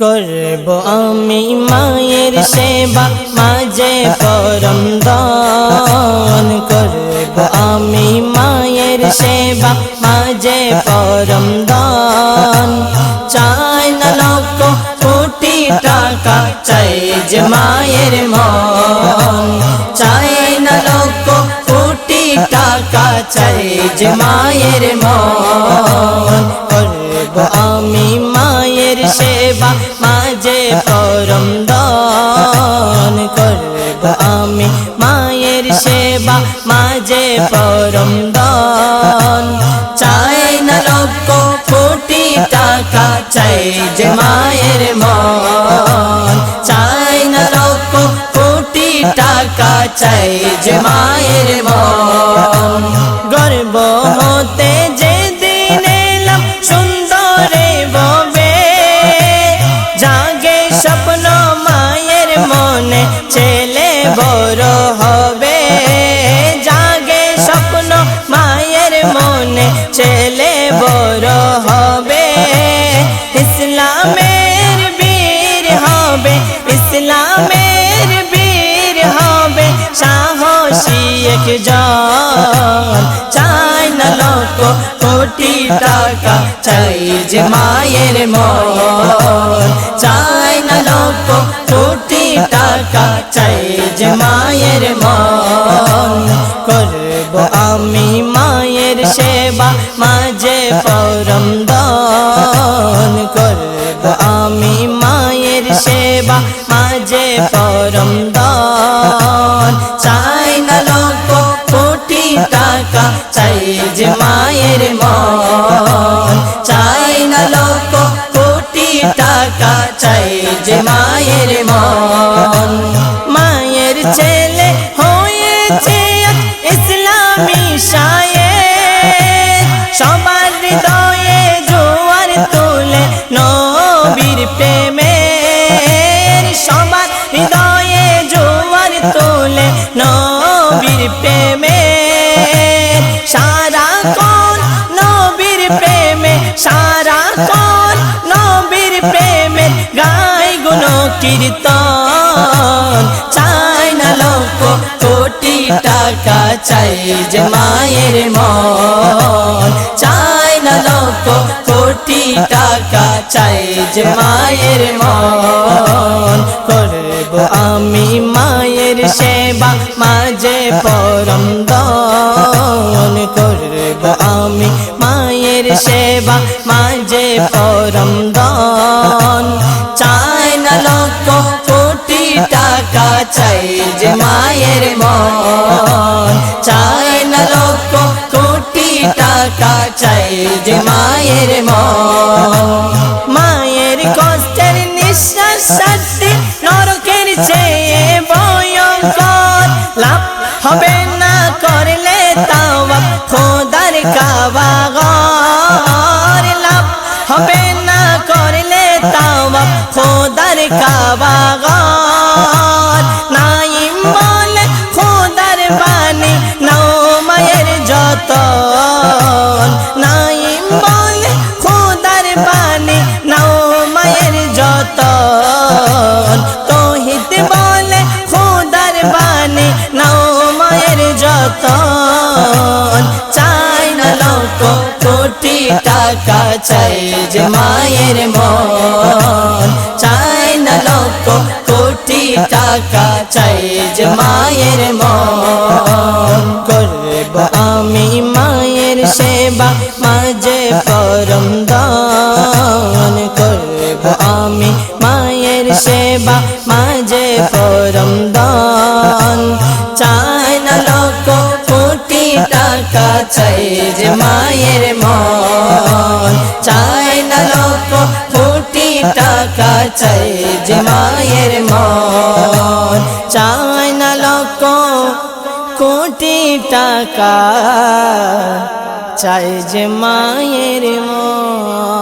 করব আমি মায়ের সেবা, মাঝে পরম দান। করব আমি মায়ের সেবা, মাঝে পরম দান। চাই না লক্ষ কোটি টাকা, চাই যে মায়ের মন। চাই না লক্ষ কোটি টাকা, চাই যে মায়ের মন। করব আমি সেবা মাঝে পরম দান করব আমি। মায়ের সেবা মাঝে পরম দান। চাই না লক্ষ কোটি টাকা, চাই যে মায়ের মন। চাই না লক্ষ কোটি টাকা, চাই যে মায়ের মন। বড় হবে। জাগে স্বপ্ন মায়ের মনে, ছেলে বড় হবে। ইসলামের বীর হবে, ইসলামের বীর হবে। সাহসী একজন। চাই না লোক কোটি টাকা, চাই যে মায়ের মন। চাই না লোক কোটি টাকা, চাই আমি মায়ের সেবা মাঝে পরম দান করব। আমি মায়ের সেবা মাঝে পরম দান। চাই না লোক কোটি টাকা, চাই যে মায়ের মন। চাই না লোক কোটি টাকা, চাই যে মায়ের মন। মায়ের ছেলে হয়েছে ইসলামী সবার হৃদয়ে জোয়ার তোলে নবীর প্রেমের সবার হৃদয়ে জোয়ার তোলে নবীর প্রেমের সারা কোন নবীর প্রেমে, সারা কোন নবীর প্রেমে, গাই গুণ কীর্তন চাই না লোক, কোটি টাকা চাই যে মায়ের মন। চাই না লোক, কোটি টাকা চাই যে মায়ের মন। করব আমি মায়ের সেবা মাঝে পরম দান। করব আমি মায়ের সেবা মাঝে পরম দান। চাই যে মায়ের মন। চাই না লক্ষ কোটি টাকা, চাই যে মায়ের মন। মায়ের কষ্টের নিঃশ্বাস শাস্তি নরকের চেয়ে ভয়ঙ্কর লাভ হবে না করলে তাওয়া খোদার কাবাগর। লাভ হবে না করলে তাওয়া খোদার কাবাগর নাইম বলে, খোদার বাণী, নাও মায়ের যতন। নাইম বলে, খোদার বাণী, নাও মায়ের যতন। তোহিত বলে, খোদার বাণী, নাও মায়ের যতন। চাই না লোক কোটি টাকা, চাই যে মায়ের মন। চাই কোটি টাকা চাই যে মায়ের মন করব আমি মায়ের সেবা মাঝে পরম দান করব আমি মায়ের সেবা মাঝে পরম দান। চাই না লোক কোটি টাকা চাই যে মায়ের মন। চাই টাকা চাই যে মায়ের মন। চায় না লোক কোটি টাকা। চাই যে মায়ের মন।